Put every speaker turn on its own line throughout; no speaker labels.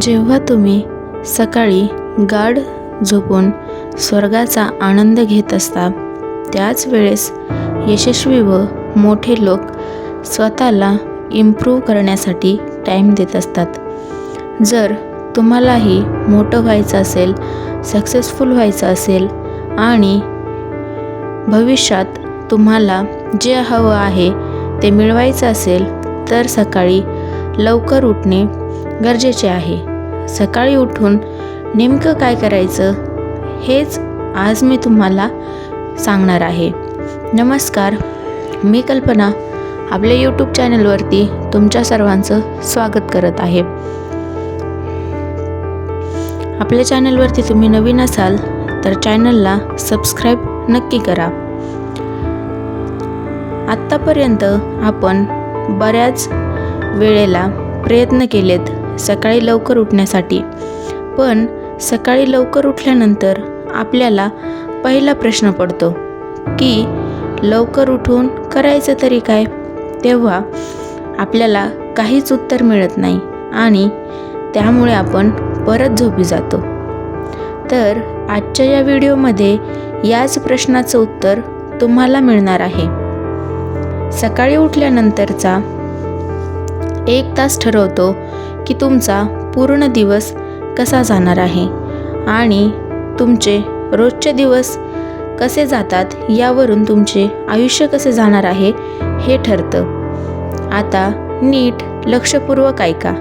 जेव्हा तुम्ही सकाळी गाढ झोपून स्वर्गाचा आनंद घेत असता त्याच वेळेस यशस्वी व मोठे लोक स्वतःला इम्प्रूव्ह करण्यासाठी टाईम देत असतात. जर तुम्हालाही मोठं व्हायचं असेल सक्सेसफुल व्हायचं असेल आणि भविष्यात तुम्हाला जे हवं आहे ते मिळवायचं असेल तर सकाळी लवकर उठणे गरजेचे आहे. सकाळी उठून नेमकं काय करायचं हेच आज मी तुम्हाला सांगणार आहे. नमस्कार मी कल्पना. आपल्या यूट्यूब चॅनलवरती तुमच्या सर्वांचं स्वागत करत आहे. आपल्या चॅनलवरती तुम्ही नवीन असाल तर चॅनलला सबस्क्राईब नक्की करा. आत्तापर्यंत आपण बऱ्याच वेळेला प्रयत्न केलेत सकाळी लवकर उठण्यासाठी. पण सकाळी लवकर उठल्यानंतर आपल्याला पहिला प्रश्न पडतो की लवकर उठून करायचं तरी काय? तेव्हा आपल्याला काहीच उत्तर मिळत नाही आणि त्यामुळे आपण परत झोपी जातो. तर आजच्या या व्हिडिओमध्ये याच प्रश्नाचं उत्तर तुम्हाला मिळणार आहे. सकाळी उठल्यानंतरचा एक तास ठरवतो की तुमचा पूर्ण दिवस कसा जाणार आहे? आणि तुमचे रोजचे दिवस कसे जातात यावरून तुमचे आयुष्य कसे जाणार आहे हे ठरतं. आता नीट लक्षपूर्वक ऐका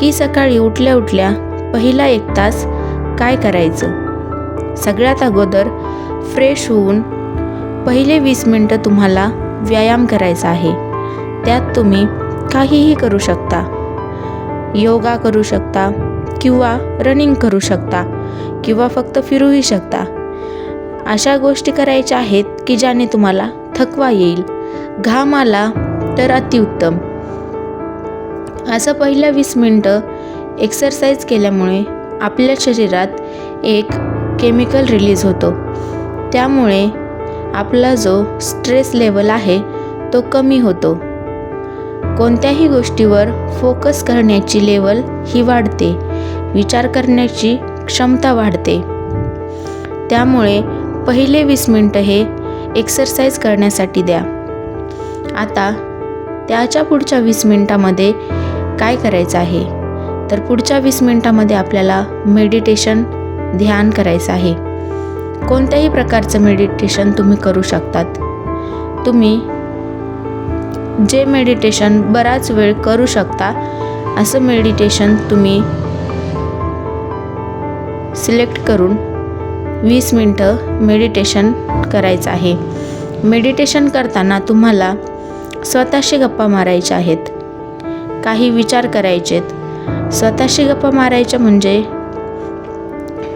की सकाळी उठल्या उठल्या पहिला एक तास काय करायचं? सगळ्यात अगोदर फ्रेश होऊन पहिले वीस मिनटं तुम्हाला व्यायाम करायचा आहे. त्यात तुम्ही काहीही करू शकता. योगा करू शकता किंवा रनिंग करू शकता किंवा फक्त फिरूही शकता. अशा गोष्टी करायच्या आहेत की ज्याने तुम्हाला थकवा येईल घाम आला तर अतिउत्तम. असं पहिल्या वीस मिनटं एक्सरसाइज केल्यामुळे आपल्या शरीरात एक केमिकल रिलीज होतो. त्यामुळे आपला जो स्ट्रेस लेवल आहे तो कमी होतो. कोणत्याही गोष्टीवर फोकस करण्याची लेवल ही वाढते. विचार करण्याची क्षमता वाढते. त्यामुळे पहिले वीस मिनटं हे एक्सरसाइज करण्यासाठी द्या. आता त्याच्या पुढच्या वीस मिनटामध्ये काय करायचं आहे? तर पुढच्या वीस मिनटामध्ये आपल्याला मेडिटेशन ध्यान करायचं आहे. कोणत्याही प्रकारचं मेडिटेशन तुम्ही करू शकतात. तुम्ही जे मेडिटेशन बराच वेळ करू शकता असं मेडिटेशन तुम्ही सिलेक्ट करून वीस मिनटं मेडिटेशन करायचं आहे. मेडिटेशन करताना तुम्हाला स्वतःशी गप्पा मारायच्या आहेत. काही विचार करायचेत स्वतःशी गप्पा मारायच्या म्हणजे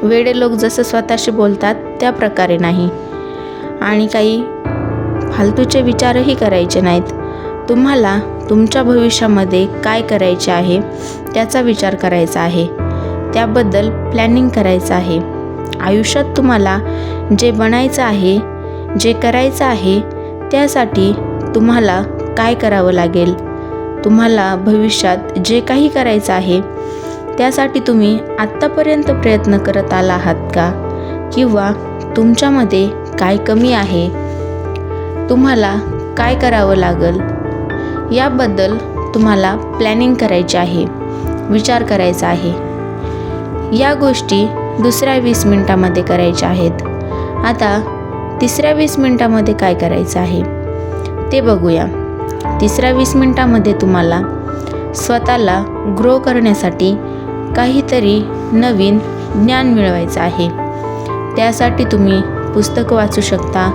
वेडे लोक जसं स्वतःशी बोलतात त्या प्रकारे नाही. आणि काही फालतूचे विचारही करायचे नाहीत. तुम्हाला तुमच्या भविष्यामध्ये काय करायचे आहे त्याचा विचार करायचा आहे. त्याबद्दल प्लॅनिंग करायचं आहे. आयुष्यात तुम्हाला जे बनायचं आहे जे करायचं आहे त्यासाठी तुम्हाला काय करावं लागेल? तुम्हाला भविष्यात जे काही करायचं आहे त्यासाठी तुम्ही आत्तापर्यंत प्रयत्न करत आला आहात का? किंवा तुमच्यामध्ये काय कमी आहे? तुम्हाला काय करावं लागेल? याबद्दल तुम्हाला प्लॅनिंग करायची आहे विचार करायचा आहे. या गोष्टी दुसऱ्या वीस मिनटामध्ये करायच्या आहेत. आता तिसऱ्या वीस मिनटामध्ये काय करायचं आहे? ते बघूया. तिसऱ्या वीस मिनटामध्ये तुम्हाला स्वतःला ग्रो करण्यासाठी काहीतरी नवीन ज्ञान मिळवायचं आहे. त्यासाठी तुम्ही पुस्तकं वाचू शकता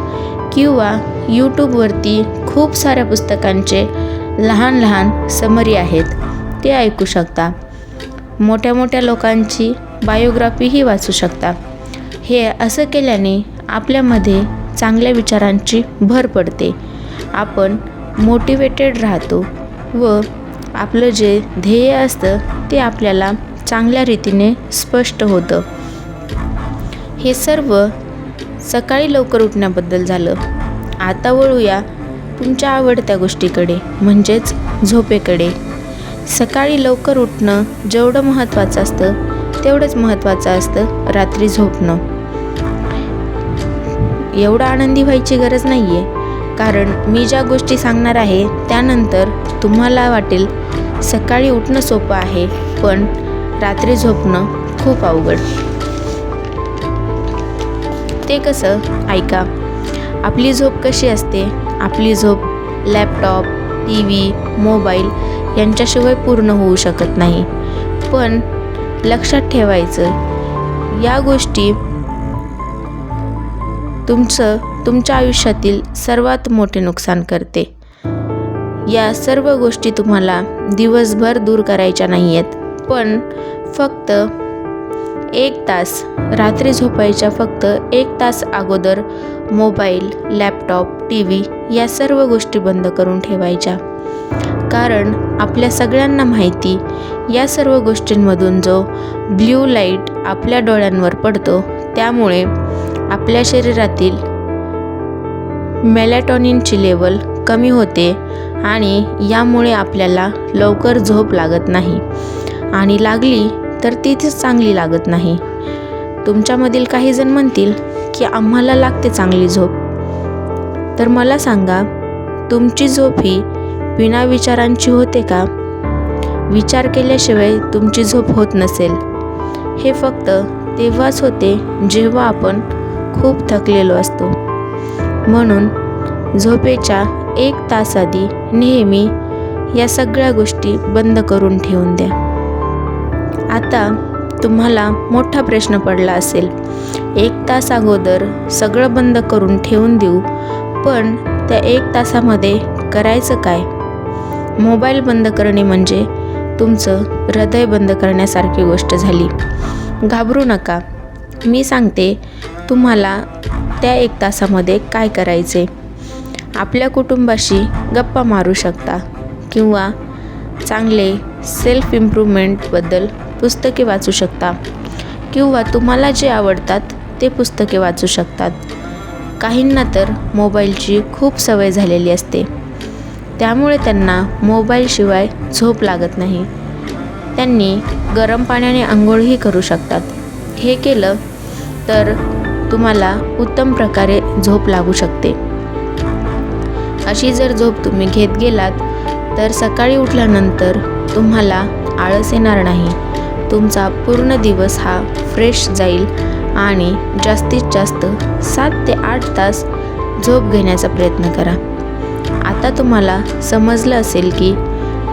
किंवा यूट्यूबवरती खूप साऱ्या पुस्तकांचे लहान लहान समरी आहेत ते ऐकू शकता. मोठ्या मोठ्या लोकांची बायोग्राफीही वाचू शकता. हे असं केल्याने आपल्यामध्ये चांगल्या विचारांची भर पडते. आपण मोटिवेटेड राहतो व आपलं जे ध्येय असतं ते आपल्याला चांगल्या रीतीने स्पष्ट होतं. हे सर्व सकाळी लवकर उठण्याबद्दल झालं. आता वळूया तुमच्या आवडत्या गोष्टीकडे म्हणजेच झोपेकडे. सकाळी लवकर उठणं जेवढं महत्त्वाचं असतं तेवढंच महत्त्वाचं असतं रात्री झोपणं. एवढं आनंदी व्हायची गरज नाही आहे कारण मी ज्या गोष्टी सांगणार आहे त्यानंतर तुम्हाला वाटेल सकाळी उठणं सोपं आहे पण रात्री झोपणं खूप अवघड. ते कसं? ऐका. आपली झोप कशी असते? आपली झोप लॅपटॉप टी व्ही मोबाईल यांच्याशिवाय पूर्ण होऊ शकत नाही. पण लक्षात ठेवायचं या गोष्टी तुमचं तुमच्या आयुष्यातील सर्वात मोठे नुकसान करते. या सर्व गोष्टी तुम्हाला दिवसभर दूर करायच्या नाही आहेत पण फक्त एक तास. रात्री झोपायच्या फक्त एक तास अगोदर मोबाईल लॅपटॉप टी व्ही या सर्व गोष्टी बंद करून ठेवायच्या. कारण आपल्या सगळ्यांना माहिती या सर्व गोष्टींमधून जो ब्ल्यू लाइट आपल्या डोळ्यांवर पडतो त्यामुळे आपल्या शरीरातील मेलॅटॉनिनची लेवल कमी होते आणि यामुळे आपल्याला लवकर झोप लागत नाही. आणि लागली तर तीच चांगली लागत नाही. तुमच्यामधील काही जण म्हणतील की आम्हाला लागते चांगली झोप. तर मला सांगा तुमची झोप ही विना विचारांची होते का? विचार केल्याशिवाय तुमची झोप होत नसेल. हे फक्त तेव्हाच होते जेव्हा आपण खूप थकलेलो असतो. म्हणून झोपेच्या एक तास आधी नेहमी या सगळ्या गोष्टी बंद करून ठेवून द्या. आता तुम्हाला मोठा प्रश्न पडला असेल. एक तास अगोदर सगळं बंद करून ठेवून देऊ पण त्या एक तासामध्ये करायचं काय? मोबाईल बंद करणे म्हणजे तुमचं हृदय बंद करण्यासारखी गोष्ट झाली. घाबरू नका. मी सांगते तुम्हाला त्या एक तासामध्ये काय करायचे. आपल्या कुटुंबाशी गप्पा मारू शकता किंवा चांगले सेल्फ इम्प्रूव्हमेंटबद्दल पुस्तके वाचू शकता. किंवा तुम्हाला जे आवडतात ते पुस्तके वाचू शकतात. काहींना तर मोबाईलची खूप सवय झालेली असते. त्यामुळे त्यांना मोबाईलशिवाय झोप लागत नाही. त्यांनी गरम पाण्याने आंघोळही करू शकतात. हे केलं तर तुम्हाला उत्तम प्रकारे झोप लागू शकते. अशी जर झोप तुम्ही घेत गेलात तर सकाळी उठल्यानंतर तुम्हाला आळस येणार नाही. तुमचा पूर्ण दिवस हा फ्रेश जाईल आणि जास्तीत जास्त सात ते आठ तास झोप घेण्याचा प्रयत्न करा. आता तुम्हाला समजलं असेल की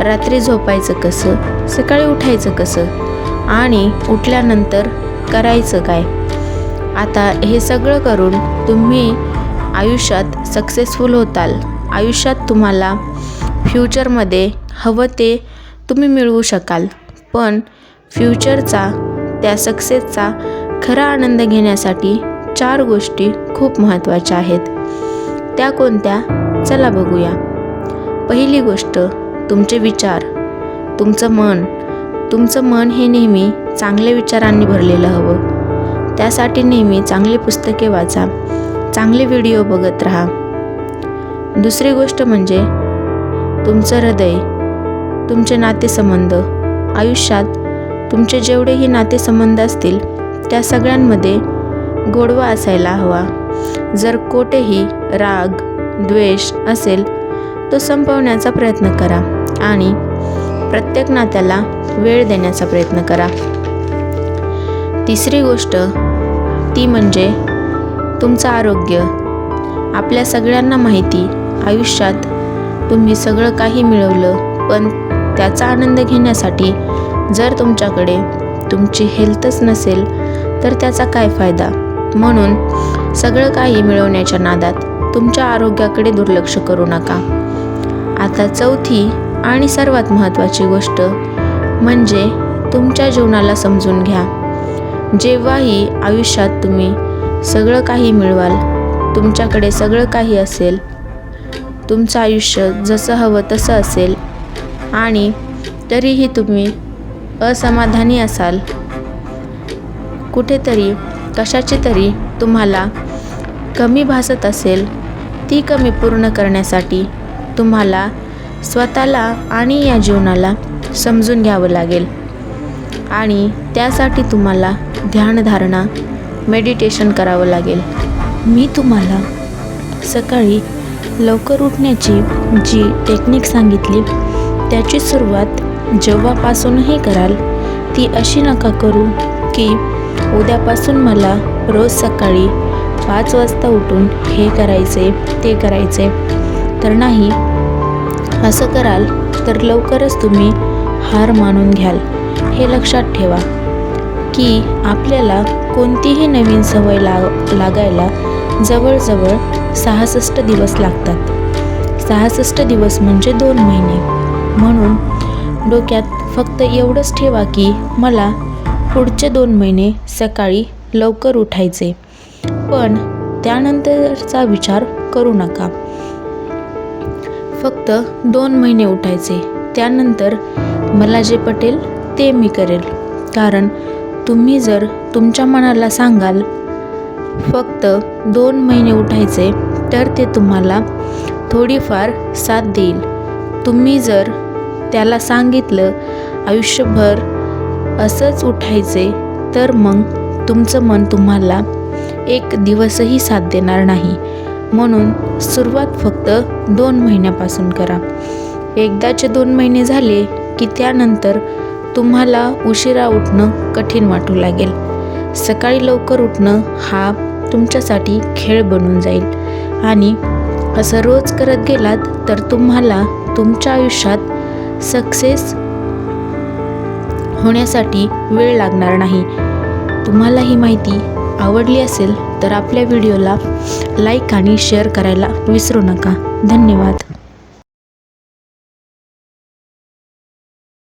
रात्री झोपायचं कसं सकाळी उठायचं कसं आणि उठल्यानंतर करायचं काय? आता हे सगळं करून तुम्ही आयुष्यात सक्सेसफुल होताल. आयुष्यात तुम्हाला फ्युचरमध्ये हवं ते तुम्ही मिळवू शकाल. पण फ्युचरचा त्या सक्सेसचा खरा आनंद घेण्यासाठी चार गोष्टी खूप महत्त्वाच्या आहेत. त्या कोणत्या? चला बघूया. पहिली गोष्ट तुमचे विचार. तुमचं मन. तुमचं मन हे नेहमी चांगल्या विचारांनी भरलेलं हवं. त्यासाठी नेहमी चांगली पुस्तके वाचा. चांगले व्हिडिओ बघत राहा. दुसरी गोष्ट म्हणजे तुमचं हृदय. तुमचे नातेसंबंध. आयुष्यात तुमचे जेवढेही नातेसंबंध असतील त्या सगळ्यांमध्ये गोडवा असायला हवा. जर कोठेही राग द्वेष असेल तो संपवण्याचा प्रयत्न करा आणि प्रत्येक नात्याला वेळ देण्याचा प्रयत्न करा. तिसरी गोष्ट ती म्हणजे तुमचं आरोग्य. आपल्या सगळ्यांना माहिती आयुष्यात तुम्ही सगळं काही मिळवलं पण त्याचा आनंद घेण्यासाठी जर तुमच्याकडे तुमची हेल्थच नसेल तर त्याचा काय फायदा? म्हणून सगळं काही मिळवण्याच्या नादात तुमच्या आरोग्याकडे दुर्लक्ष करू नका. आता चौथी आणि सर्वात महत्त्वाची गोष्ट म्हणजे तुमच्या जीवनाला समजून घ्या. जेव्हाही आयुष्यात तुम्ही सगळं काही मिळवाल तुमच्याकडे सगळं काही असेल तुमचं आयुष्य जसं हवं तसं असेल आणि तरीही तुम्ही असमाधानी असाल. कुठेतरी कशाची तरी तुम्हाला कमी भासत असेल ती कमी पूर्ण करण्यासाठी तुम्हाला स्वतःला आणि या जीवनाला समजून घ्यावं लागेल. आणि त्यासाठी तुम्हाला ध्यानधारणा मेडिटेशन करावं लागेल. मी तुम्हाला सकाळी लवकर उठण्याची जी टेक्निक सांगितली त्याची सुरुवात जेव्हापासूनही कराल ती अशी नका करू की उद्यापासून मला रोज सकाळी पाच वाजता उठून हे करायचे ते करायचे. तर नाही असं कराल तर लवकरच तुम्ही हार मानून घ्याल. हे लक्षात ठेवा की आपल्याला कोणतीही नवीन सवय लाग लागायला जवळजवळ सहासष्ट दिवस लागतात. सहासष्ट दिवस म्हणजे दोन महिने. म्हणून डोक्यात फक्त एवढंच ठेवा की मला पुढचे दोन महिने सकाळी लवकर उठायचे. पण त्यानंतरचा विचार करू नका. फक्त दोन महिने उठायचे. त्यानंतर मला जे पटेल ते मी करेल. कारण तुम्ही जर तुमच्या मनाला सांगाल फक्त दोन महिने उठायचे तर ते तुम्हाला थोडीफार साथ देईल. तुम्ही जर त्याला सांगितलं आयुष्यभर असंच उठायचे तर मग तुमचं मन तुम्हाला एक दिवसही साथ देणार नाही. म्हणून सुरुवात फक्त दोन महिन्यापासून करा. एकदाचे दोन महिने झाले की त्यानंतर तुम्हाला उशिरा उठणं कठीण वाटू लागेल. सकाळी लवकर उठणं हा तुमच्यासाठी खेळ बनून जाईल. आणि असं रोज करत गेलात तर तुम्हाला तुमच्या आयुष्यात सक्सेस होण्यासाठी वेळ लागणार नाही. तुम्हाला ही माहिती आवडली असेल तर आपल्या व्हिडिओला लाईक आणि शेअर करायला विसरू नका. धन्यवाद.